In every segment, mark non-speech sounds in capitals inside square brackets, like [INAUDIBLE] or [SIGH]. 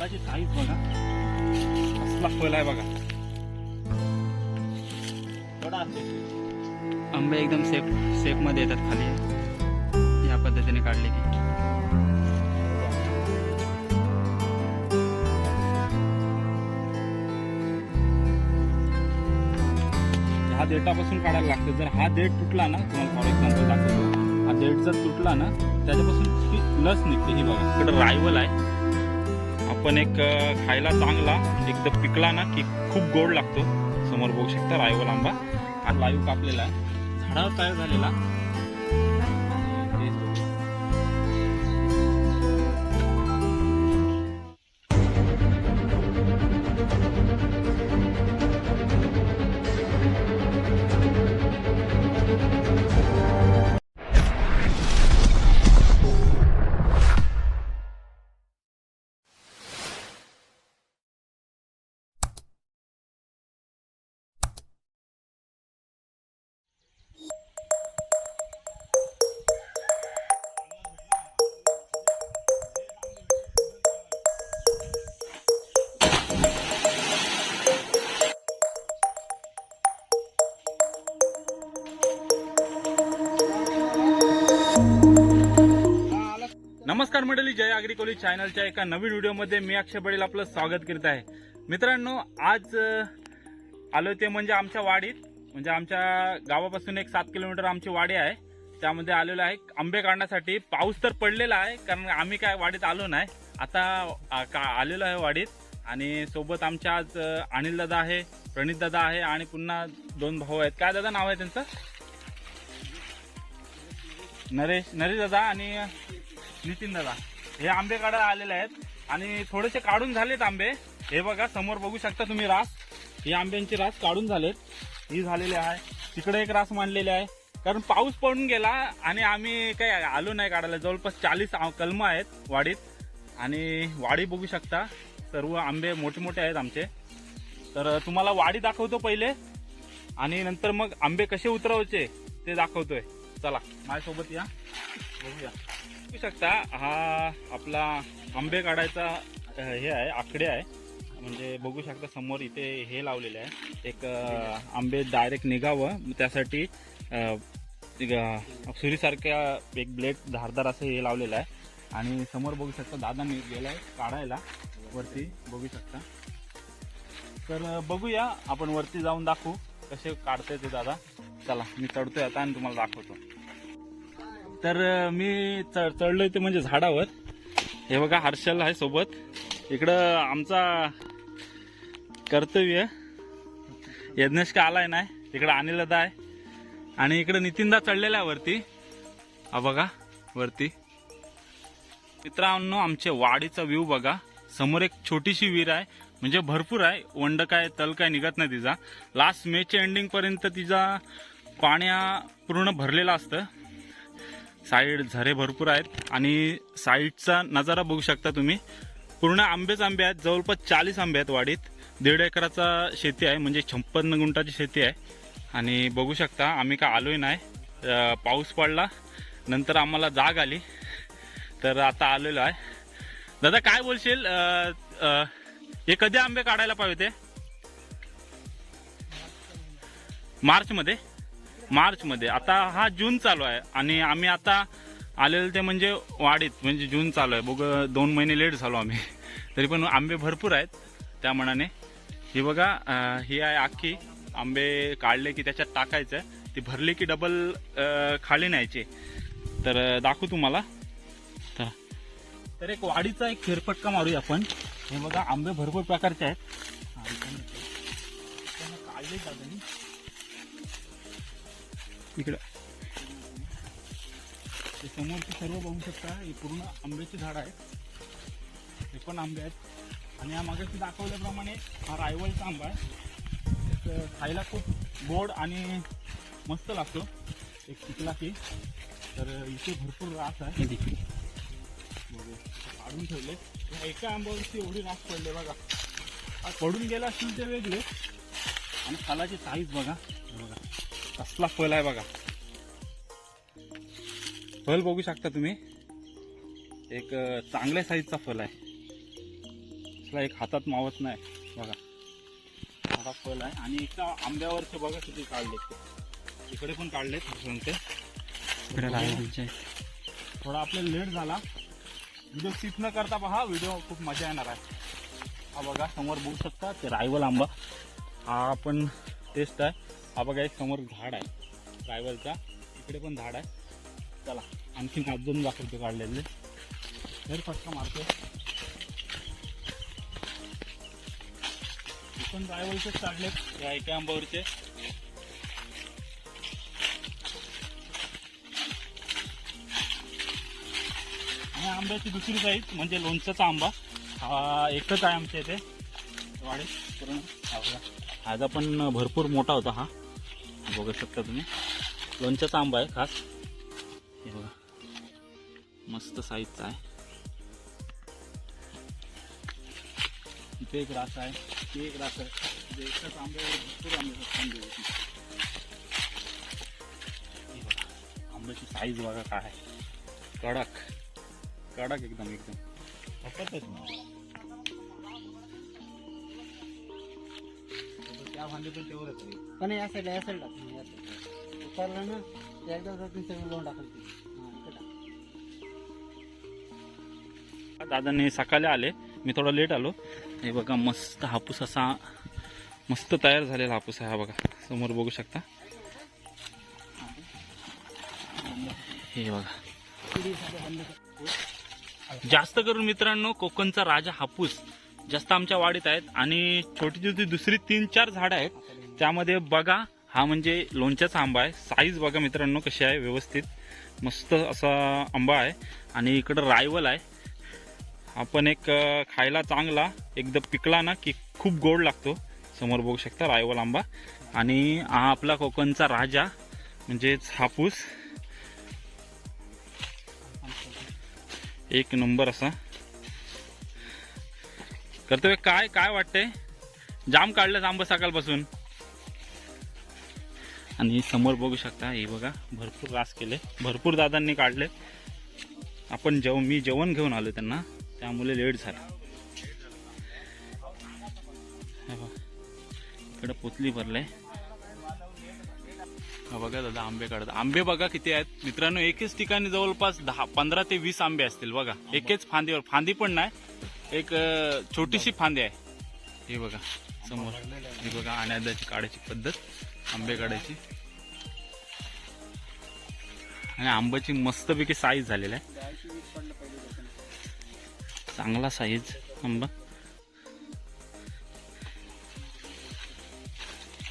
Size बघा. कसला फल आहे बघा. थोडा असेल. आंबे एकदम सेफ सेफमध्ये येतात खाली. या पद्धतीने काढले की. ह्या देठापासून काढायला लागतं. जर हा देठ तुटला ना तुम्हाला फॉर एक्झाम्पल दाखवतो. हा देठ जर तुटला ना त्याच्यापासून लस निघते. ही बघा. इकडं रायवल आहे. पण एक खायला चांगला एकदम पिकला ना की खूप गोड लागतो. समोर बघू शकता रायवल आंबा. हा लाईव्ह कापलेला आहे. झाडावर तयार झालेला. मंडळी जय आगरी कोली चॅनलच्या एका नवीन व्हिडिओमध्ये मी अक्षय बडेल आपलं स्वागत करीत आहे. मित्रांनो आज आलो ते म्हणजे आमच्या वाडीत. म्हणजे आमच्या गावापासून एक सात किलोमीटर आमची वाडी आहे. त्यामध्ये आलेलो आहे. आंबे काढण्यासाठी पाऊस तर पडलेला आहे कारण आम्ही काय वाडीत आलो नाही. आता का आलेलो आहे वाडीत. आणि सोबत आमच्या आज अनिल दादा आहे प्रणित दादा आहे आणि पुन्हा दोन भाऊ आहेत. काय दादा नाव आहे त्यांचं? नरेश नरेश दादा आणि नितीन दादा हे आंबे काढायला आलेले आहेत. आणि थोडेसे काढून झालेत आंबे. हे बघा समोर बघू शकता तुम्ही रास. ही आंब्यांची रास काढून झालेत. ही झालेली आहे. तिकडे एक रास मांडलेली आहे. कारण पाऊस पडून गेला आणि आम्ही काही आलो नाही काढायला. जवळपास चाळीस कलम आहेत वाडीत. आणि वाडी बघू शकता. सर्व आंबे मोठे मोठे आहेत आमचे. तर तुम्हाला वाडी दाखवतो पहिले. आणि नंतर मग आंबे कसे उतरवायचे ते दाखवतोय. चला माझ्यासोबत या. बघूया. बघू शकता हा आपला आंबे काढायचा हे आहे आकडे आहे. म्हणजे बघू शकता समोर इथे हे लावलेले आहे. एक आंबे डायरेक्ट निघावं. मग त्यासाठी सुरीसारख्या एक ब्लेड धारदार असं हे लावलेलं आहे. आणि समोर बघू शकता दादा मी गेलाय काढायला. वरती बघू शकता. तर बघूया. आपण वरती जाऊन दाखवू कसे काढते ते दादा. चला मी चढतोय आता आणि तुम्हाला दाखवतो. तर मी चढ चढलोय ते म्हणजे झाडावर. हे बघा हर्षल आहे सोबत. इकडं आमचा कर्तव्य यज्ञेश का आलाय नाही तिकडं अनिलदा आहे. आणि इकडं नितीनदा चढलेला आहे वरती. हा बघा वरती. मित्रांनो आमच्या वाडीचा व्ह्यू बघा. समोर एक छोटीशी विहीर आहे. म्हणजे भरपूर आहे. वंड काय तल काय निघत नाही तिचा. लास्ट मेच्या एंडिंग पर्यंत तिचा पाण्या पूर्ण भरलेला असतं. साईड झरे भरपूर आहेत आणि साईडचा नजारा बघू शकता तुम्ही. पूर्ण आंबेच आंबे आहेत. जवळपास चाळीस आंबे आहेत वाडीत. दीड एकराचा शेती आहे म्हणजे छप्पन्न गुंठाची शेती आहे. आणि बघू शकता आम्ही का आलोय नाही. पाऊस पडला नंतर आम्हाला जाग आली. तर आता आलेलो आहे. दादा काय बोलशील? हे कधी आंबे काढायला पाहिजे होते? मार्चमध्ये? मार्चमध्ये. आता हा जून चालू आहे आणि आम्ही आता आलेलं ते म्हणजे वाढीत म्हणजे जून चालू आहे. बघ दोन महिने लेट झालो आम्ही. [LAUGHS] तरी पण आंबे भरपूर आहेत त्या मनाने. ही बघा ही आहे आखी आंबे काढले की त्याच्यात टाकायचं. ती भरली की डबल खाली न्यायचे. तर दाखवू तुम्हाला. तर तर एक वाडीचा एक फेरफटका मारूया आपण. हे बघा आंबे भरपूर प्रकारचे आहेत. काढले इकडं. ते समोरचे सर्व बघू शकता हे पूर्ण आंब्याची झाड आहेत. हे पण आंबे आहेत. आणि या मागाशी दाखवल्याप्रमाणे हा रायवलचा आंबा आहे. खायला खूप गोड आणि मस्त लागतो. एक पिकला की. तर इथे भरपूर रास आहे. काढून ठेवले. एका आंब्यावरती एवढी रास पडले बघा. पडून गेला असतील ते वेगळे. आणि फलाची साईज बघा. कसला फल आहे बघा. फल बघू शकता तुम्ही. एक चांगल्या साईजचा फल आहे. असला एक हातात मावत नाही बघा. मोठा फल आहे. आणि एका आंब्यावरचे बघा किती काढलेत. इकडे पण काढलेत रायवलचे थोडा आपल्याला लेट झाला. व्हिडिओ स्किप न करता पहा. व्हिडिओ खूप मजा येणार आहे. हा बघा समोर बघू शकता. ते रायवल आंबा. हा पण टेस्ट आहे. हा बघा एक समोर झाड आहे. रायवलचा इकडे पण झाड आहे. चला आणखीन हात दोन दाखवतो काढलेले. तर फटका मारतो पण रायवलचेच काढलेत या एका आंबावरचे. आणि आंब्याची दुसरी साईज म्हणजे लोणच्याचा आंबा. हा एकच आहे आमच्या इथे. वाडे पूर्ण. हा पण भरपूर मोठा होता हा. बघू शकता तुम्ही. लोणच्याचा आंबा आहे खास. हे बघा. मस्त साईजचा आहे. इथे एक रास आहे. ते एक रास आहे. म्हणजे एकच आंब्यावर भरपूर आंबे छान दिवस आंब्याची साईज बघा काय कडक. कडक एकदम एकदम. फपतच नाही भांडे पण तेवढंच आहे. पण या साईडला या साईडला या साईडला. उतरलं ना एकदा जातील सगळं लावून टाकल. दादांनी सकाळी आले मी थोडा लेट आलो हे बघा मस्त हापूस असा मस्त तयार झालेला हापूस आहे हा बघा समोर बघू शकता हे बघा. जास्त करून मित्रांनो कोकणचा राजा हापूस जास्त आमच्या वाडीत आहेत आणि छोटी छोटी दुसरी तीन चार झाडं आहेत. त्यामध्ये बघा हा म्हणजे लोणच्याचा आंबा आहे. साईज बघा मित्रांनो कशी आहे व्यवस्थित. मस्त असा आंबा आहे. आणि इकडं रायवल आहे. आपण एक खायला चांगला एकदम पिकला ना की खूप गोड लागतो. समोर बघू शकता रायवल आंबा. आणि हा आपला कोकणचा राजा म्हणजेच हापूस. एक नंबर असा. कर्तव्य काय काय वाटतंय? जाम काढलं आंबा सकाळपासून. आणि समोर बघू शकता हे बघा भरपूर रास केले. भरपूर दादांनी काढले. आपण जेव मी जेवण घेऊन आलो त्यांना. त्यामुळे लेट झाला. इकडं पोतली भरलंय बघा दादा आंबे काढत. आंबे बघा किती आहेत. मित्रांनो एकेच ठिकाणी जवळपास दहा पंधरा ते वीस आंबे असतील बघा. एकेच फांदीवर. फांदी पण नाही. एक छोटीशी फांदी आहे. हे बघा समोर. हे बघा अनादाची काढायची पद्धत आंबे काढायची. आणि आंब्याची मस्तपैकी साईज झालेला आहे. चांगला साईज आंबा.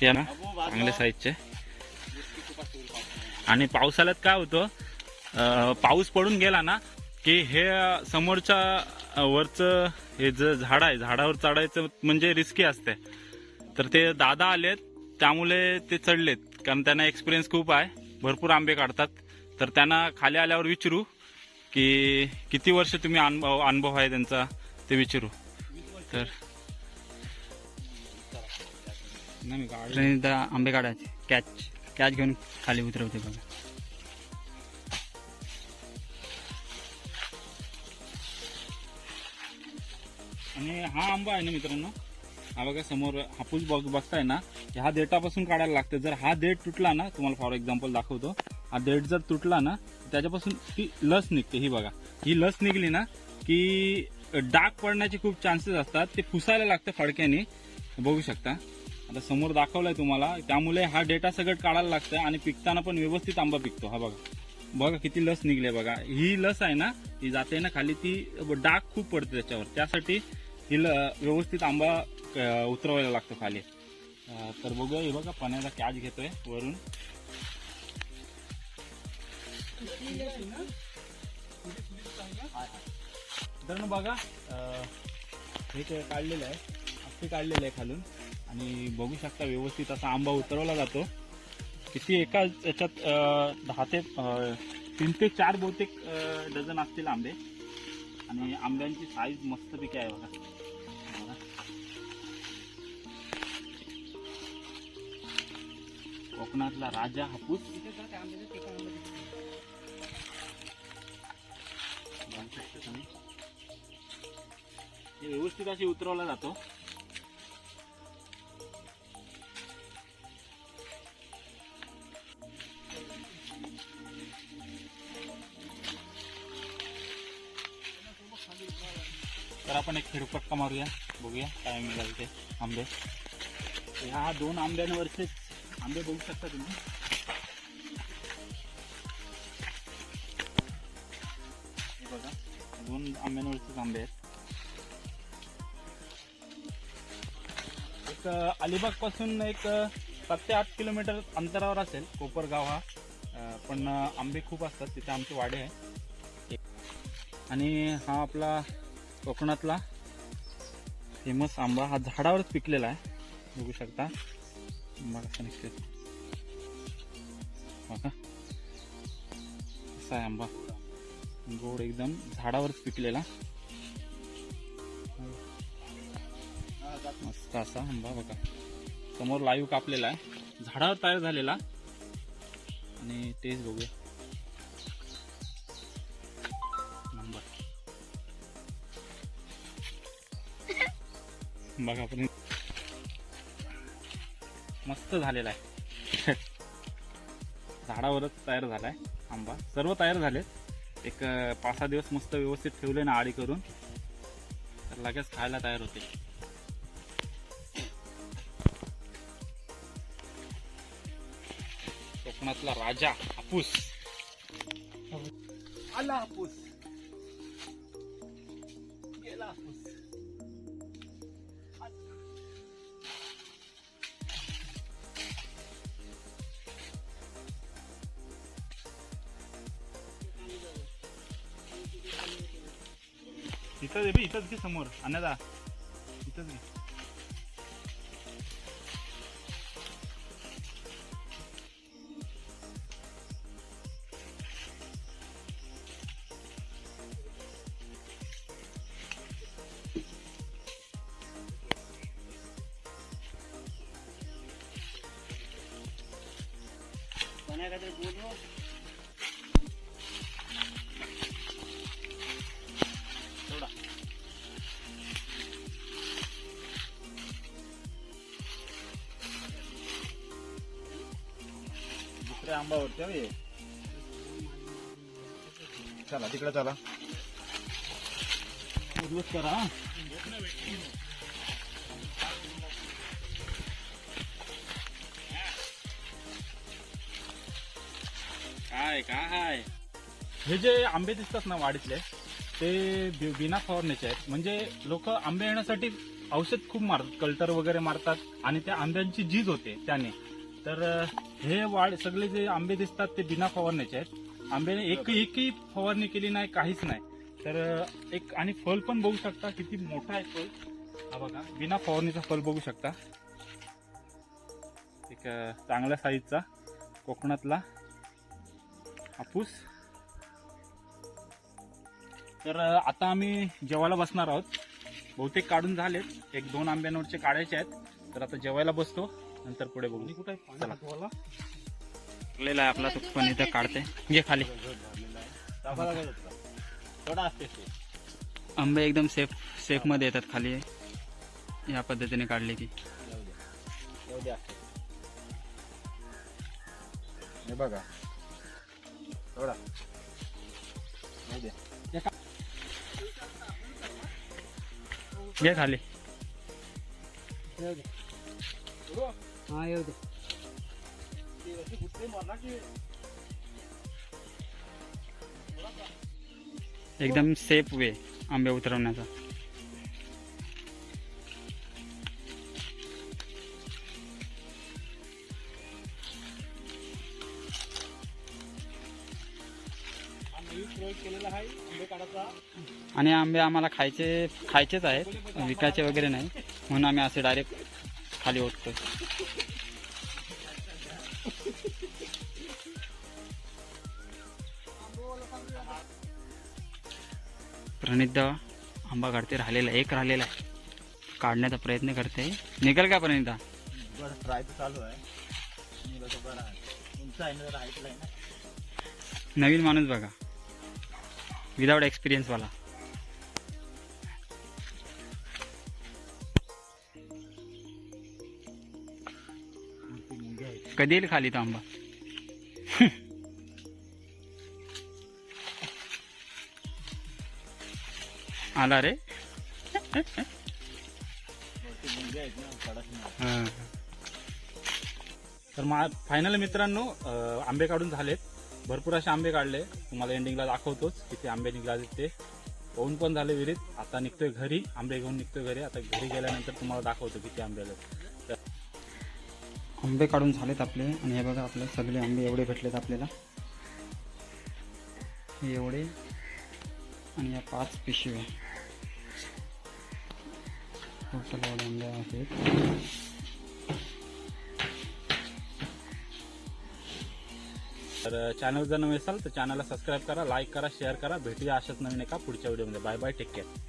या ना चांगल्या साईजचे आणि पावसाळ्यात काय होतं पाऊस पडून गेला ना की हे समोरच्या वरचं हे जे झाड आहे झाडावर चढायचं म्हणजे रिस्की असते. तर ते दादा आलेत त्यामुळे ते चढलेत. कारण त्यांना एक्सपिरियन्स खूप आहे. भरपूर आंबे काढतात. तर त्यांना खाली आल्यावर विचारू की किती वर्ष तुम्ही अनुभव अनुभव आहे त्यांचा ते विचारू. तर नाही आंबे काढायचे. कॅच कॅच घेऊन खाली उतरवते बघा. आणि हा आंबा आहे ना मित्रांनो? हा बघा समोर हापूस बघ बघताय ना ह्या देठापासून काढायला लागतं जर हा देठ तुटला ना तुम्हाला फॉर एक्झाम्पल दाखवतो. हा देठ जर तुटला ना त्याच्यापासून ती लस निघते. ही बघा ही लस निघली ना की डाग पडण्याचे खूप चान्सेस असतात. ते पुसायला लागतं फडक्याने. बघू शकता. आता समोर दाखवलंय तुम्हाला त्यामुळे हा डेटा सगळं काढायला लागतं आणि पिकताना पण व्यवस्थित आंबा पिकतो. हा बघा. बघा किती लस निघले बघा. ही लस आहे ना ती जाते ना खाली ती डाग खूप पडते त्याच्यावर. त्यासाठी ही व्यवस्थित आंबा उतरवायला लागतो खाली. तर बघूया हे बघा पाण्याचा कॅच घेतोय वरून. तर बघा हे ते काढलेलं आहे. अख्खे काढलेलं आहे खालून. आणि बघू शकता व्यवस्थित असा आंबा उतरवला जातो. किती एका याच्यात दहा ते तीन ते चार बहुतेक डझन असतील आंबे. आणि आंब्यांची साईज मस्तपैकी आहे बघा. कोकणातला राजा हापूस. हे व्यवस्थित अशी उतरवला जातो. तर आपण एक खेडपट्टा मारूया बघूया काय मिळाल ते आंबे. ह्या दोन आंब्यांवरचेच आंबे बघू शकता तुम्ही हे बघा दोन आंब्यांवरचेच आंबे आहेत एक अलिबागपासून एक सात ते आठ किलोमीटर अंतरावर असेल कोपरगाव हा पण आंबे खूप असतात तिथे आमचे वाडे आहे आणि हा आपला कोकणातला फेमस आंबा. हा झाडावरच पिकलेला आहे. बघू शकता. आंबा कसा बघा. कसा आहे आंबा. गोड एकदम झाडावरच पिकलेला. मस्त असा आंबा बघा. समोर लाईव्ह कापलेला आहे. झाडावर तयार झालेला. आणि तेच बघूया. नंबर. बघा आपण मस्त झालेला आहे. [LAUGHS] झाडावरच तयार झालाय आंबा. सर्व तयार झालेत. एक पाच सहा दिवस मस्त व्यवस्थित ठेवले ना आडी करून. तर लगेच खायला तयार होते. कोकणातला राजा हापूस. आला हापूस. गेला हापूस. इथं दे बे, इथंच घे समोर अन्नदा इथंच घे थोडा आंबावरती हवे. चला तिकडे चला. दिवस करा हा. काय काय हे जे आंबे दिसतात ना वाडीतले ते बि- बिना फवारण्याचे आहेत. म्हणजे लोक आंबे येण्यासाठी औषध खूप मारतात कल्टर वगैरे मारतात आणि त्या आंब्यांची झीज होते त्याने. तर अं, हे वाढ सगळे जे आंबे दिसतात ते बिना फवारण्याचे आहेत. आंब्याने एक एकही फवारणी केली नाही काहीच नाही. तर एक आणि फळ पण बघू शकता किती मोठा आहे फल हा बघा बिना फवारणीचा फळ बघू शकता. एक चांगल्या साईजचा कोकणातला हापूस. तर आता आम्ही जेवायला बसणार आहोत. बहुतेक काढून झालेत. एक दोन आंब्यांवरचे काढायचे आहेत. तर आता जेवायला बसतो. नंतर पुढे बघू. कुठे चला. लागलेला आहे आपला तो पण इथं काढते. घे खाली. आंबे एकदम सेफ सेफमध्ये येतात खाली. या पद्धतीने काढले की. बघा. थोडा. घे खाली. हा येऊ दे. एकदम सेफ वे आंबे उतरवण्याचा. आणि आंबे आम्हाला खायचे खायचेच आहेत विकायचे वगैरे नाही. म्हणून आम्ही असे डायरेक्ट खाली ओढतो प्रणिता आंबा काढते राहिलेला एक राहिलेला आहे. काढण्याचा प्रयत्न करते. निकल का प्रणिता चालू नवीन माणूस बघा. विदाऊट एक्सपिरियन्सवाला कधी येईल खाली तो आंबा? आला रे. तर मा फायनल मित्रांनो आंबे काढून झालेत. भरपूर असे आंबे काढले. तुम्हाला एंडिंगला दाखवतोच किती आंबे निघाले ते. पाहून पण झाले विहिरीत आता निघतोय घरी. आंबे घेऊन निघतोय घरी. आता घरी गेल्यानंतर तुम्हाला दाखवतो किती आंबे आले आंबे काढून झालेत आपले. आणि हे बघा आपले सगळे आंबे एवढे भेटलेत आपल्याला. एवढे. आणि या पाच पिशव्या. टोटल एवढे आहेत तर uh, चॅनल जर नवे असाल तर चॅनलला सबस्क्राईब करा लाईक करा शेअर करा. भेटूया अशाच नवीन एका पुढच्या व्हिडिओमध्ये बाय बाय टेक केअर